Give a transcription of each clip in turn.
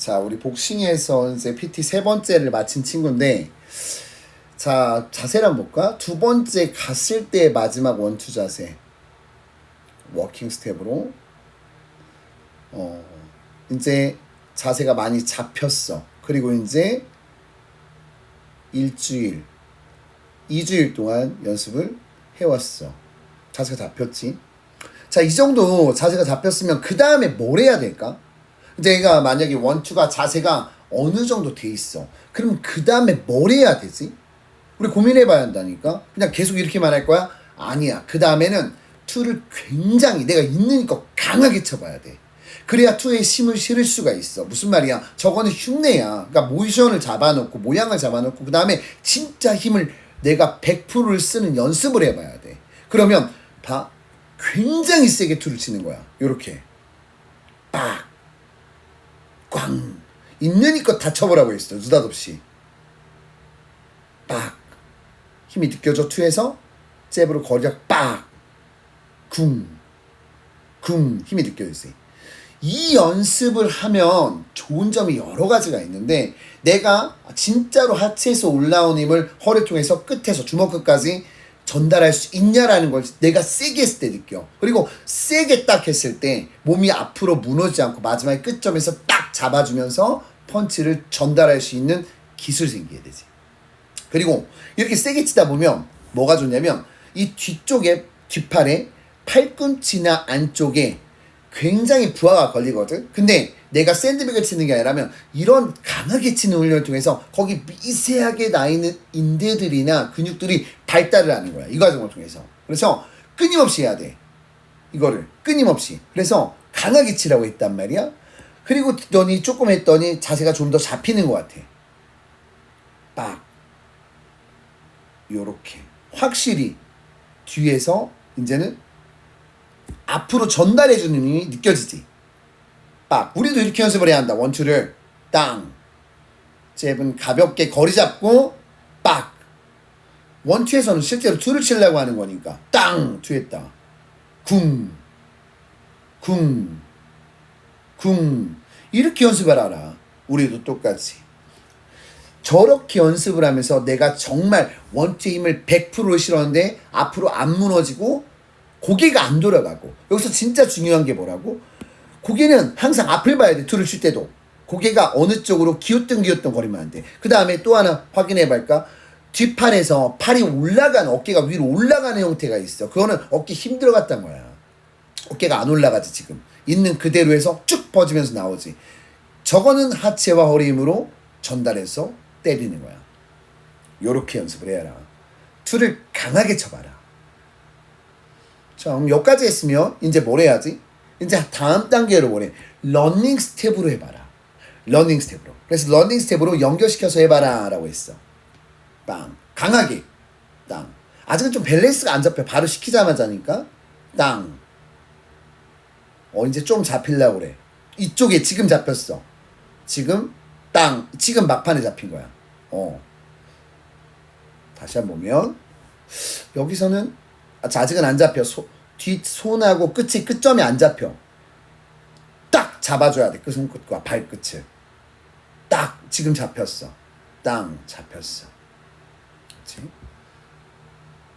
자, 우리 복싱에서 이제 PT 세 번째를 마친 친구인데, 자, 자세를 한번 볼까? 두 번째 갔을 때 마지막 원투 자세. 워킹 스텝으로. 어, 이제 자세가 많이 잡혔어. 그리고 이제 일주일, 이주일 동안 연습을 해왔어. 자세가 잡혔지. 자, 이 정도 자세가 잡혔으면 그 다음에 뭘 해야 될까? 내가 만약에 원투가 자세가 어느 정도 돼 있어. 그럼 그 다음에 뭘 해야 되지? 우리 고민해 봐야 한다니까? 그냥 계속 이렇게만 할 거야? 아니야. 그 다음에는 투를 굉장히 내가 있는 거 강하게 쳐봐야 돼. 그래야 투에 힘을 실을 수가 있어. 무슨 말이야? 저거는 흉내야. 그러니까 모션을 잡아놓고 모양을 잡아놓고 그 다음에 진짜 힘을 내가 100%를 쓰는 연습을 해봐야 돼. 그러면 봐. 굉장히 세게 투를 치는 거야. 요렇게. 빡. 꽝. 있는 이껏 다 쳐보라고 했어. 느닷없이. 빡. 힘이 느껴져 투에서 잽으로 거리가 빡. 쿵. 쿵. 힘이 느껴지지. 이 연습을 하면 좋은 점이 여러 가지가 있는데 내가 진짜로 하체에서 올라온 힘을 허리 통해서 끝에서 주먹 끝까지 전달할 수 있냐라는 걸 내가 세게 했을 때 느껴. 그리고 세게 딱 했을 때 몸이 앞으로 무너지지 않고 마지막에 끝점에서 딱 잡아주면서 펀치를 전달할 수 있는 기술이 생겨야 되지. 그리고 이렇게 세게 치다 보면 뭐가 좋냐면 이 뒤쪽에 뒷팔에 팔꿈치나 안쪽에 굉장히 부하가 걸리거든. 근데 내가 샌드백을 치는 게 아니라면 이런 강하게 치는 훈련을 통해서 거기 미세하게 나 있는 인대들이나 근육들이 발달을 하는 거야. 이 과정을 통해서. 그래서 끊임없이 해야 돼. 이거를 끊임없이. 그래서 강하게 치라고 했단 말이야. 그리고 너니 조금 했더니 자세가 좀 더 잡히는 것 같아. 빡. 요렇게. 확실히 뒤에서 이제는 앞으로 전달해주는 힘이 느껴지지. 빡. 우리도 이렇게 연습을 해야 한다. 원투를 땅. 잽은 가볍게 거리 잡고 빡. 원투에서는 실제로 투를 치려고 하는 거니까 땅 투했다. 쿵. 쿵. 쿵. 이렇게 연습을 하라. 우리도 똑같이. 저렇게 연습을 하면서 내가 정말 원투의 힘을 100% 실었는데 앞으로 안 무너지고 고개가 안 돌아가고 여기서 진짜 중요한 게 뭐라고? 고개는 항상 앞을 봐야 돼. 투를 칠 때도. 고개가 어느 쪽으로 기웃등기웃등 거리면 안 돼. 그 다음에 또 하나 확인해 볼까? 뒷팔에서 팔이 올라가는 어깨가 위로 올라가는 형태가 있어. 그거는 어깨 힘 들어갔단 거야. 어깨가 안 올라가지 지금. 있는 그대로 해서 쭉 퍼지면서 나오지. 저거는 하체와 허리 힘으로 전달해서 때리는 거야. 요렇게 연습을 해라. 투를 강하게 쳐봐라. 자, 그럼 여기까지 했으면 이제 뭘 해야지? 이제 다음 단계로 뭐래? 러닝 스텝으로 해봐라. 러닝 스텝으로. 그래서 러닝 스텝으로 연결시켜서 해봐라 라고 했어. 빵. 강하게. 땅. 아직은 좀 밸런스가 안 잡혀. 바로 시키자마자니까. 땅. 어, 이제 좀 잡히려고 그래. 이쪽에 지금 잡혔어. 지금 땅. 지금 막판에 잡힌 거야. 어. 다시 한번 보면 여기서는 아, 아직은 안 잡혀. 소, 뒷 손하고 끝이 끝점이 안 잡혀. 딱 잡아줘야 돼. 그 손끝과 발끝을. 딱 지금 잡혔어. 땅 잡혔어. 그렇지?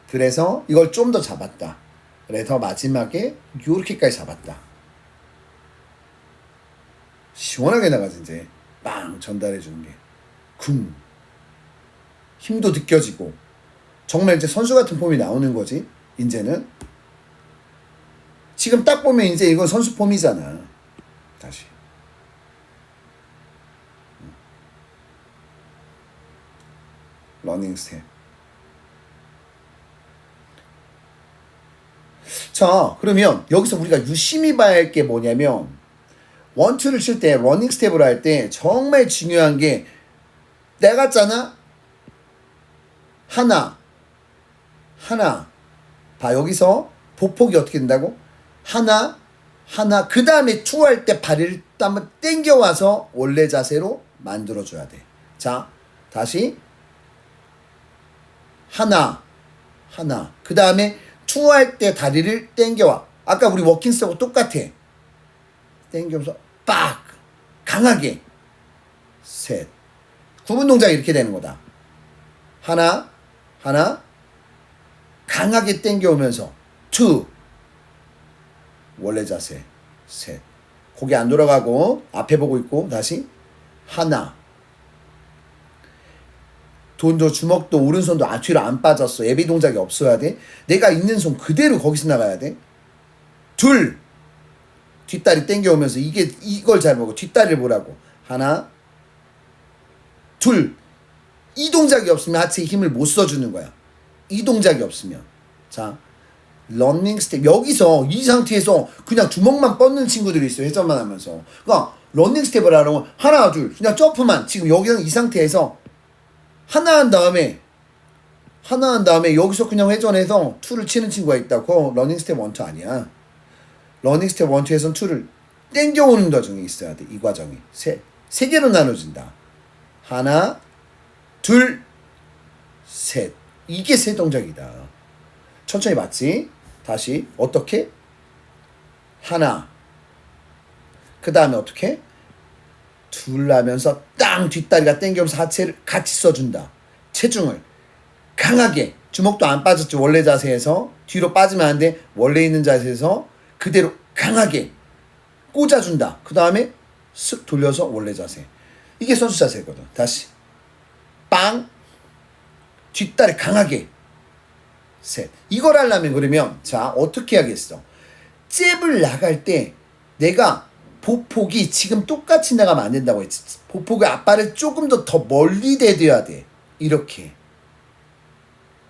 그래서 이걸 좀 더 잡았다. 그래서 마지막에 요렇게까지 잡았다. 시원하게 나가지 이제 빵 전달해 주는 게 쿵. 힘도 느껴지고 정말 이제 선수 같은 폼이 나오는 거지. 이제는 지금 딱 보면 이제 이건 선수 폼이잖아. 다시. 러닝 스텝. 자, 그러면 여기서 우리가 유심히 봐야 할 게 뭐냐면 원투를 칠 때 러닝 스텝을 할 때 정말 중요한 게 내가 잖아? 하나. 하나. 봐 여기서 보폭이 어떻게 된다고? 하나 하나. 그 다음에 투할 때 발을 한번 당겨와서 원래 자세로 만들어 줘야 돼 자 다시. 하나. 하나. 그 다음에 투할 때 다리를 당겨와. 아까 우리 워킹스하고 똑같아 당겨서 빡 강하게 셋. 구분 동작이 이렇게 되는 거다. 하나, 하나, 강하게 당겨오면서 투. 원래 자세 셋. 고개 안 돌아가고 앞에 보고 있고 다시 하나. 돈도 주먹도 오른손도 앞뒤로 안 빠졌어. 예비 동작이 없어야 돼. 내가 있는 손 그대로 거기서 나가야 돼. 둘. 뒷다리 당겨오면서 이게 이걸 잘 보고 뒷다리를 보라고. 하나. 둘. 이 동작이 없으면 하체에 힘을 못 써주는 거야. 이 동작이 없으면. 자. 런닝 스텝 여기서 이 상태에서 그냥 주먹만 뻗는 친구들이 있어요 회전만 하면서 그러니까 런닝 스텝을 하려면 하나 둘 그냥 점프만 지금 여기는 이 상태에서 하나 한 다음에 하나 한 다음에 여기서 그냥 회전해서 투를 치는 친구가 있다 그거 러닝 스텝 원투 아니야 러닝 스텝 원투에선 투를 땡겨오는 과정이 있어야 돼. 이 과정이. 세, 세 개로 나눠진다. 하나 둘 셋. 이게 세 동작이다. 천천히 맞지? 다시. 어떻게? 하나. 그 다음에 어떻게? 둘 하면서 땅 뒷다리가 땡겨오면서 하체를 같이 써준다. 체중을 강하게. 주먹도 안 빠졌죠. 원래 자세에서. 뒤로 빠지면 안 돼. 원래 있는 자세에서 그대로 강하게 꽂아준다. 그 다음에 쓱 돌려서 원래 자세. 이게 선수 자세거든. 다시 빵 뒷다리 강하게 셋. 이걸 하려면 그러면 자 어떻게 하겠어? 잽을 나갈 때 내가 보폭이 지금 똑같이 나가면 안 된다고 했지. 보폭의 앞발을 조금 더 더 멀리 대줘야 돼. 이렇게.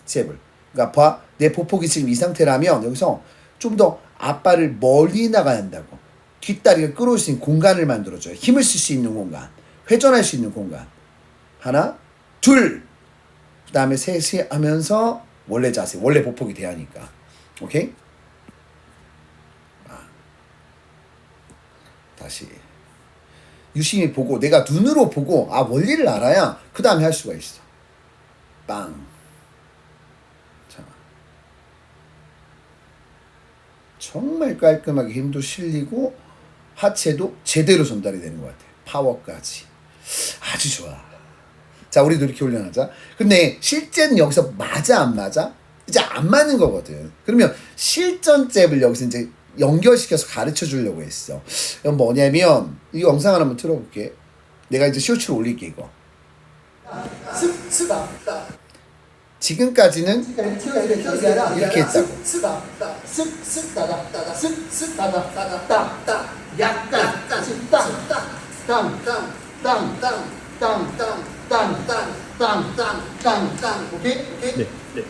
잽을. 그러니까 봐. 내 보폭이 지금 이 상태라면 여기서 좀 더 앞발을 멀리 나가야 한다고. 뒷다리를 끌어올 수 있는 공간을 만들어줘요. 힘을 쓸 수 있는 공간. 회전할 수 있는 공간. 하나, 둘. 그 다음에 셋이 하면서 원래 자세. 원래 보폭이 돼야 하니까. 오케이? 다시 유심히 보고 내가 눈으로 보고 아 원리를 알아야 그 다음에 할 수가 있어. 빵. 정말 깔끔하게 힘도 실리고 하체도 제대로 전달이 되는 것 같아. 파워까지. 아주 좋아. 자, 우리도 이렇게 훈련하자. 근데 실제는 여기서 맞아 안 맞아? 이제 안 맞는 거거든. 그러면 실전 잽을 여기서 이제 연결시켜서 가르쳐 주려고 했어. 이건 뭐냐면 이 영상을 한번 틀어볼게. 내가 이제 쇼츠를 올릴게 이거. 지금까지는 이렇게 했다고.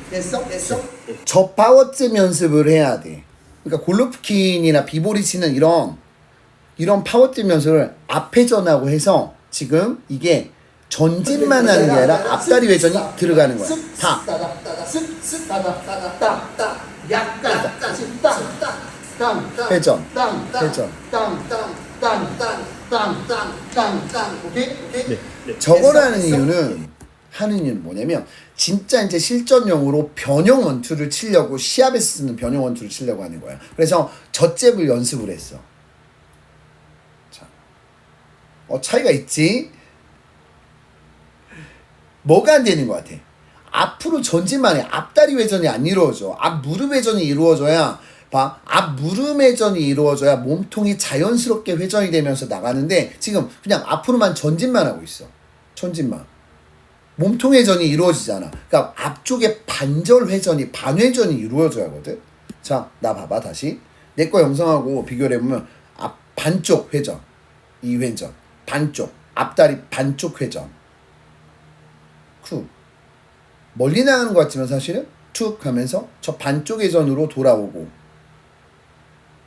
됐어? 됐어? 저 파워잼 연습을 해야 돼. 그러니까 골로프킨이나 비보리 치는 이런 이런 파워잼 연습을 앞회전하고 해서 지금 이게 전진만 하는 게 아니라 앞다리 회전이 들어가는 거야. 다. 회전. 회전. 저거라는 이유는 하는 이유는 뭐냐면 진짜 이제 실전용으로 변형 원투를 치려고 시합에 쓰는 변형 원투를 치려고 하는 거야. 그래서 저잽을 연습을 했어. 자, 어 차이가 있지. 뭐가 안 되는 것 같아? 앞으로 전진만 해. 앞다리 회전이 안 이루어져. 앞 무릎 회전이 이루어져야 봐. 앞 무릎 회전이 이루어져야 몸통이 자연스럽게 회전이 되면서 나가는데 지금 그냥 앞으로만 전진만 하고 있어. 전진만. 몸통 회전이 이루어지잖아. 그러니까 앞쪽에 반절 회전이 반회전이 이루어져야 하거든. 자, 나 봐봐 다시. 내 거 영상하고 비교를 해보면 앞 반쪽 회전, 이 회전, 반쪽 앞다리 반쪽 회전. 쿡. 멀리 나가는 것 같지만 사실은 툭 하면서 저 반쪽 회전으로 돌아오고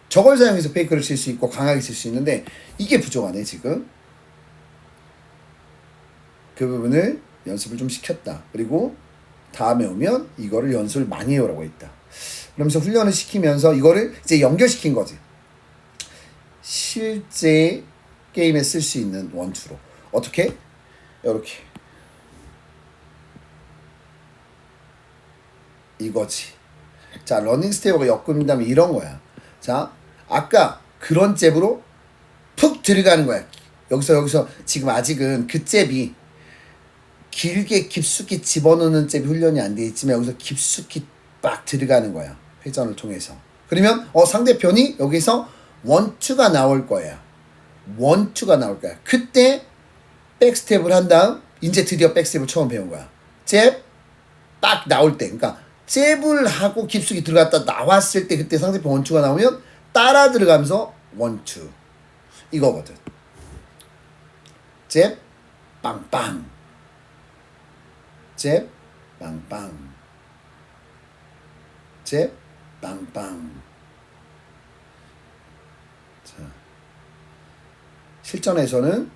저걸 사용해서 페이크를 칠 수 있고 강하게 칠 수 있는데 이게 부족하네 지금. 그 부분을 연습을 좀 시켰다. 그리고 다음에 오면 이거를 연습을 많이 해오라고 했다. 그러면서 훈련을 시키면서 이거를 이제 연결시킨 거지. 실제 게임에 쓸 수 있는 원투로. 어떻게? 이렇게 이거지. 자, 러닝 스테이가 엮음이다면 이런 거야. 자, 아까 그런 잽으로 푹 들어가는 거야. 여기서 여기서 지금 아직은 그 잽이 길게 깊숙이 집어넣는 잽이 훈련이 안 돼 있지만 여기서 깊숙이 빡 들어가는 거야. 회전을 통해서. 그러면 어 상대편이 여기서 원투가 나올 거야. 원투가 나올 거야. 그때 백스텝을 한 다음 이제 드디어 백스텝을 처음 배운 거야. 잽딱 나올 때, 그러니까 잽을 하고 깊숙이 들어갔다 나왔을 때 그때 상대편 원투가 나오면 따라 들어가면서 원투 이거거든. 잽 빵빵 잽 빵빵 잽 빵빵 자 실전에서는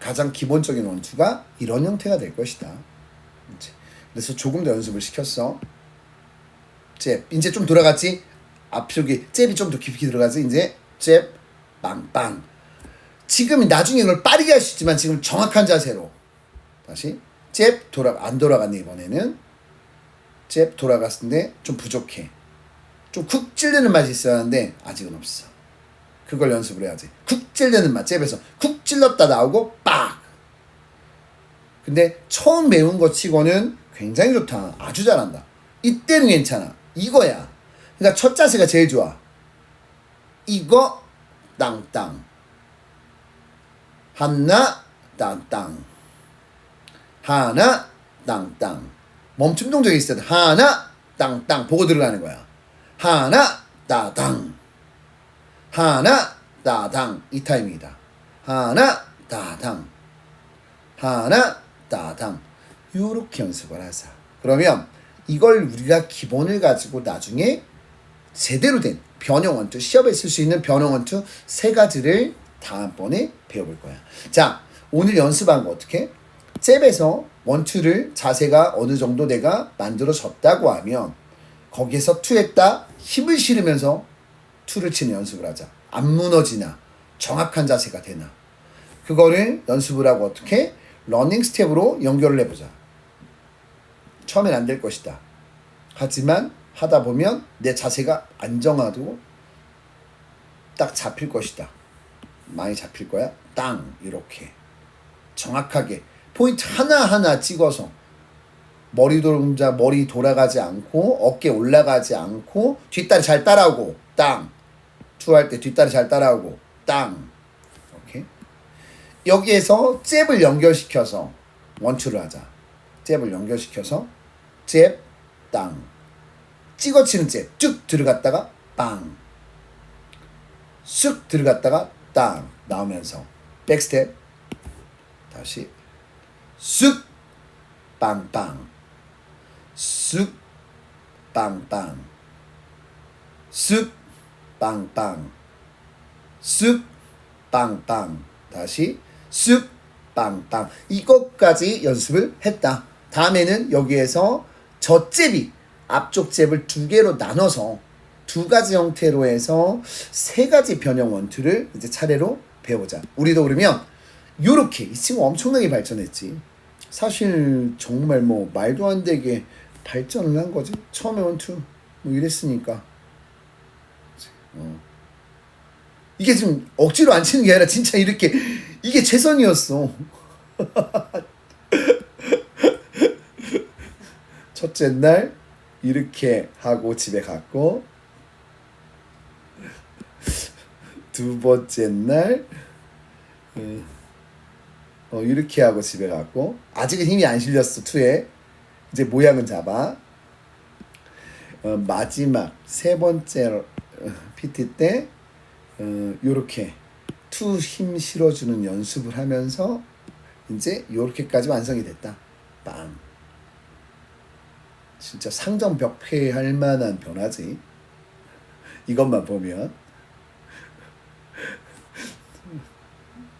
가장 기본적인 원투가 이런 형태가 될 것이다. 그래서 조금 더 연습을 시켰어. 잽. 이제 좀 돌아갔지? 앞쪽에 잽이 좀 더 깊이 들어가지? 이제 잽. 빵빵. 지금 나중에 이걸 빠르게 할 수 있지만 지금 정확한 자세로. 다시. 잽 돌아 안 돌아갔네 이번에는. 잽 돌아갔는데 좀 부족해. 좀 쿡 찔리는 맛이 있어야 하는데 아직은 없어. 그걸 연습을 해야지. 쿡 찔리는 맛 잽에서. 쿡 찔렀다 나오고 빡! 근데 처음 배운 거 치고는 굉장히 좋다. 아주 잘한다. 이때는 괜찮아 이거야. 그러니까 첫 자세가 제일 좋아. 이거 땅땅. 하나 땅땅. 하나 땅땅. 멈춤 동작이 있어야 돼. 하나 땅땅. 보고 들어가는 거야. 하나 따당 하나 따당 이 타이밍이다. 하나 따당 하나 따당 요렇게 연습을 하자. 그러면 이걸 우리가 기본을 가지고 나중에 제대로 된 변형 원투 시험에 쓸 수 있는 변형 원투 세 가지를 다음번에 배워볼 거야. 자 오늘 연습한 거 어떻게? 잽에서 원투를 자세가 어느 정도 내가 만들어졌다고 하면 거기에서 투했다 힘을 실으면서 투를 치는 연습을 하자. 안 무너지나 정확한 자세가 되나 그거를 연습을 하고 어떻게 러닝 스텝으로 연결을 해보자. 처음엔 안 될 것이다. 하지만 하다 보면 내 자세가 안정하고 딱 잡힐 것이다. 많이 잡힐 거야. 땅 이렇게 정확하게 포인트 하나 하나 찍어서 머리 동자 머리 돌아가지 않고 어깨 올라가지 않고 뒷다리 잘 따라오고 땅 투할 때 뒷다리 잘 따라오고 땅 오케이 여기에서 잽을 연결시켜서 원추를 하자 잽을 연결시켜서 잽 땅 찍어치는 잽. 쭉 들어갔다가 빵. 쑥 들어갔다가 땅. 나오면서 백스텝. 다시. 쑥 빵빵. 쑥 빵빵. 쑥 빵빵. 쑥 빵빵. 다시. 쑥 빵빵. 이것까지 연습을 했다. 다음에는 여기에서 저잽이 앞쪽 잽을 두 개로 나눠서 두 가지 형태로 해서 세 가지 변형 원투를 이제 차례로 배우자. 우리도 그러면 요렇게 이 친구 엄청나게 발전했지. 사실 정말 뭐 말도 안 되게 발전을 한 거지. 처음에 원투 뭐 이랬으니까. 어. 이게 지금 억지로 안 치는 게 아니라 진짜 이렇게 이게 최선이었어. 첫째 날 이렇게 하고 집에 갔고 두 번째 날 음, 어, 이렇게 하고 집에 갔고 아직은 힘이 안 실렸어 투에. 이제 모양은 잡아. 어, 마지막 세 번째 어, PT 때 어, 요렇게 투 힘 실어주는 연습을 하면서 이제 요렇게까지 완성이 됐다. 빵 진짜 상점 벽패할 만한 변화지 이것만 보면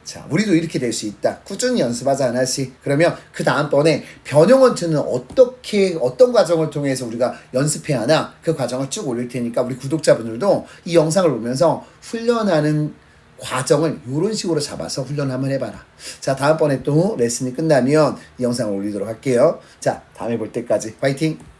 자, 우리도 이렇게 될 수 있다. 꾸준히 연습하자 하나씩. 그러면 그 다음번에 변형 원투는 어떻게 어떤 과정을 통해서 우리가 연습해야 하나 그 과정을 쭉 올릴 테니까 우리 구독자분들도 이 영상을 보면서 훈련하는 과정을 이런 식으로 잡아서 훈련 한번 해봐라. 자, 다음번에 또 레슨이 끝나면 이 영상을 올리도록 할게요. 자, 다음에 볼 때까지 파이팅!